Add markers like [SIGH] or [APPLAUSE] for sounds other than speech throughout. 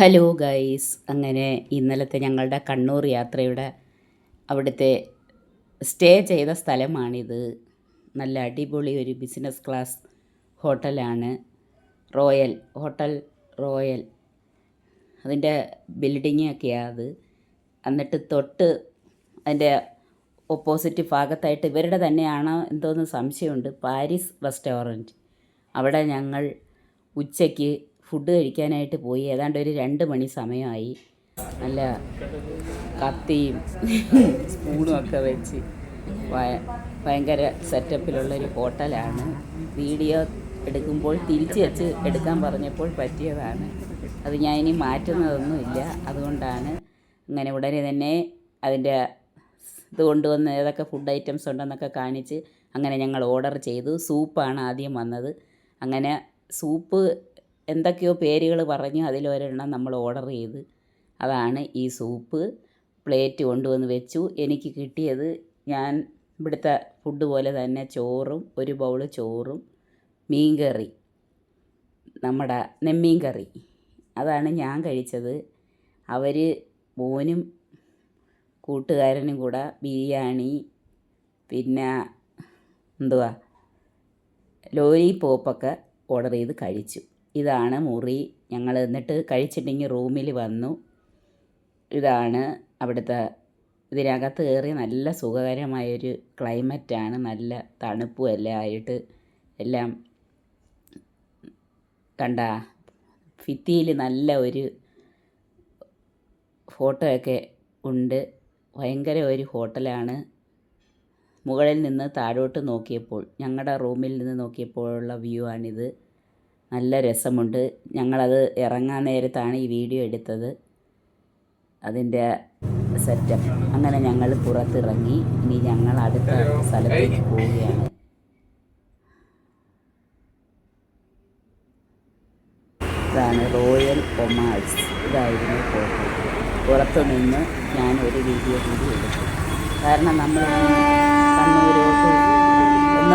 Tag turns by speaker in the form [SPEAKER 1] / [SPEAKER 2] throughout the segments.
[SPEAKER 1] Hello guys. അങ്ങനെ ഇന്നലത്തെ ഞങ്ങളുടെ കണ്ണൂർ യാത്രയുടെ അവിടുത്തെ സ്റ്റേ ചെയ്ത സ്ഥലമാണിത്. നല്ല അടിപൊളി ഒരു ബിസിനസ് ക്ലാസ് ഹോട്ടലാണ്. Royal hotel royal. അതിന്റെ ബിൽഡിംഗ് ഒക്കെയാണ് അത്. എന്നിട്ട് തൊട്ട് അതിന്റെ ഓപ്പോസിറ്റ് ഭാഗത്തായിട്ട് ഇവരുടെ തന്നെയാണോ എന്തോന്ന് സംശയമുണ്ട്. പാരീസ് റെസ്റ്റോറന്റ് അവിടെ ഞങ്ങൾ ഉച്ചയ്ക്ക് ഫുഡ് കഴിക്കാനായിട്ട് പോയി. ഏതാണ്ട് ഒരു രണ്ട് മണി സമയമായി. നല്ല കത്തിയും [LAUGHS] സ്പൂണും ഒക്കെ വെച്ച് ഭയ- ഭയങ്കര സെറ്റപ്പിലുള്ളൊരു ഹോട്ടലാണ്. വീഡിയോ എടുക്കുമ്പോൾ തിരിച്ച് വെച്ച് എടുക്കാൻ പറഞ്ഞപ്പോൾ പറ്റിയതാണ്. അത് ഞാൻ ഇനി മാറ്റുന്നതൊന്നുമില്ല. അതുകൊണ്ടാണ് അങ്ങനെ ഉടനെ തന്നെ അതിന്റെ ഇത് കൊണ്ടുവന്ന് ഏതൊക്കെ ഫുഡ് ഐറ്റംസ് ഉണ്ടെന്നൊക്കെ കാണിച്ച് അങ്ങനെ ഞങ്ങൾ ഓർഡർ ചെയ്തു. സൂപ്പാണ് ആദ്യം വന്നത്. അങ്ങനെ സൂപ്പ് എന്തൊക്കെയോ പേരുകൾ പറഞ്ഞു അതിലൊരെണ്ണം നമ്മൾ ഓർഡർ ചെയ്ത് അതാണ് ഈ സൂപ്പ്. പ്ലേറ്റ് കൊണ്ടുവന്ന് വെച്ചു. എനിക്ക് കിട്ടിയത് ഞാൻ ഇവിടുത്തെ ഫുഡ് പോലെ തന്നെ ചോറും ഒരു ബൗൾ ചോറും മീൻ കറി നമ്മുടെ നെമ്മീൻ കറി. അതാണ് ഞാൻ കഴിച്ചത്. അവർ മോനും കൂട്ടുകാരനും കൂടെ ബിരിയാണി പിന്നെ എന്തുവാ ലോലിപോപ്പൊക്കെ ഓർഡർ ചെയ്ത് കഴിച്ചു. ഇതാണ് മുറി. ഞങ്ങൾ എന്നിട്ട് കഴിച്ചിട്ടെങ്കിൽ റൂമിൽ വന്നു. ഇതാണ് അവിടുത്തെ ഇതിനകത്ത് കയറി നല്ല സുഖകരമായൊരു ക്ലൈമറ്റാണ് നല്ല തണുപ്പും എല്ലാം ആയിട്ട് എല്ലാം കണ്ട ഭിത്തിയിൽ നല്ല ഒരു ഫോട്ടോയൊക്കെ ഉണ്ട്. ഭയങ്കര ഒരു ഹോട്ടലാണ് മുകളിൽ നിന്ന് താഴോട്ട് നോക്കിയപ്പോൾ ഞങ്ങളുടെ റൂമിൽ നിന്ന് നോക്കിയപ്പോഴുള്ള വ്യൂ ആണിത്. നല്ല രസമുണ്ട്. ഞങ്ങളത് ഇറങ്ങാൻ നേരത്താണ് ഈ വീഡിയോ എടുത്തത്. അതിന്റെ സെറ്റപ്പ്. അങ്ങനെ ഞങ്ങൾ പുറത്തിറങ്ങി. ഇനി ഞങ്ങൾ അടുത്ത സ്ഥലത്തേക്ക് പോവുകയാണ്. ഇതാണ് റോയൽ കൊമാഴ്സ് ഇതായിരുന്നു ഫോട്ടോ. പുറത്തു നിന്ന് ഞാൻ ഒരു വീഡിയോ കൂടി എടുത്തു. കാരണം നമ്മൾ കണ്ണൂരോട്ട് ഒന്നും വല്ല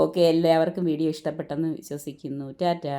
[SPEAKER 1] ഓക്കെ എല്ലാവർക്കും വീഡിയോ ഇഷ്ടപ്പെട്ടെന്ന് വിശ്വസിക്കുന്നു. ടാറ്റാ.